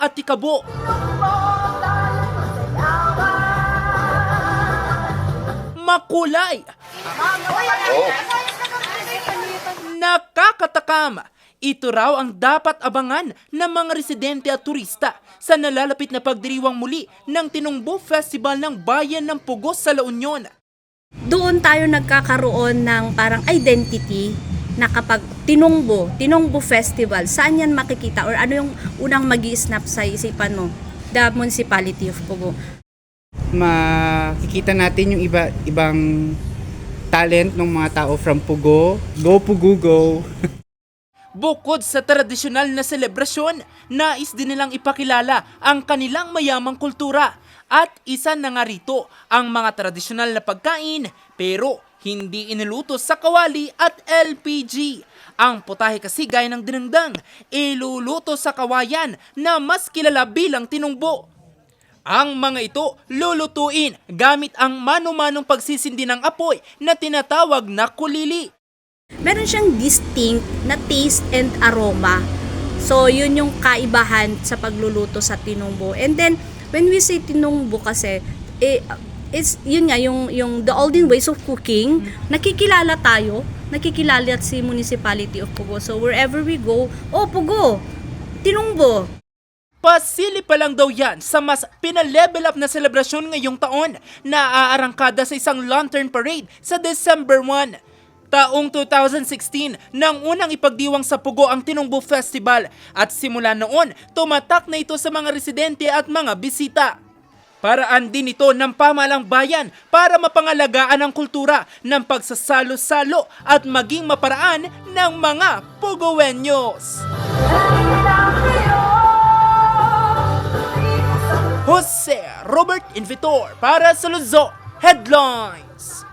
at Tikabo. Makulay, nakakatakam. Ito raw ang dapat abangan ng mga residente at turista sa nalalapit na pagdiriwang muli ng Tinungbo Festival ng Bayan ng Pugos sa La Union. doon tayo nagkakaroon ng parang identity na kapag tinungbo, tinungbo festival, saan yan makikita or ano yung unang mag snap sa isipan mo? The Municipality of Pugo. makikita natin yung iba ibang talent ng mga tao from Pugo. Go Pugo go! Bukod sa tradisyonal na selebrasyon, nais din nilang ipakilala ang kanilang mayamang kultura. At isa na nga rito ang mga tradisyonal na pagkain pero hindi iniluto sa kawali at LPG. Ang putahe kasi gaya ng dinengdang, iluluto sa kawayan na mas kilala bilang tinungbo. Ang mga ito lulutuin gamit ang mano-manong pagsisindi ng apoy na tinatawag na kulili. Meron siyang distinct na taste and aroma. So, yun yung kaibahan sa pagluluto sa tinungbo. And then, when we say tinungbo kasi, eh, it's, yun nga, yung, yung the olden ways of cooking, nakikilala tayo, nakikilala si Municipality of Pugo. So, wherever we go, oh, Pugo, tinungbo. Pasili pa lang daw yan sa mas pinalevel up na selebrasyon ngayong taon na aarangkada sa isang lantern parade sa December 1. Taong 2016 nang unang ipagdiwang sa Pugo ang Tinungbo Festival at simula noon tumatak na ito sa mga residente at mga bisita. Paraan din ito ng pamalang bayan para mapangalagaan ang kultura ng pagsasalo-salo at maging maparaan ng mga Pugowenyos. Jose Robert Invitor para sa Luzon Headlines.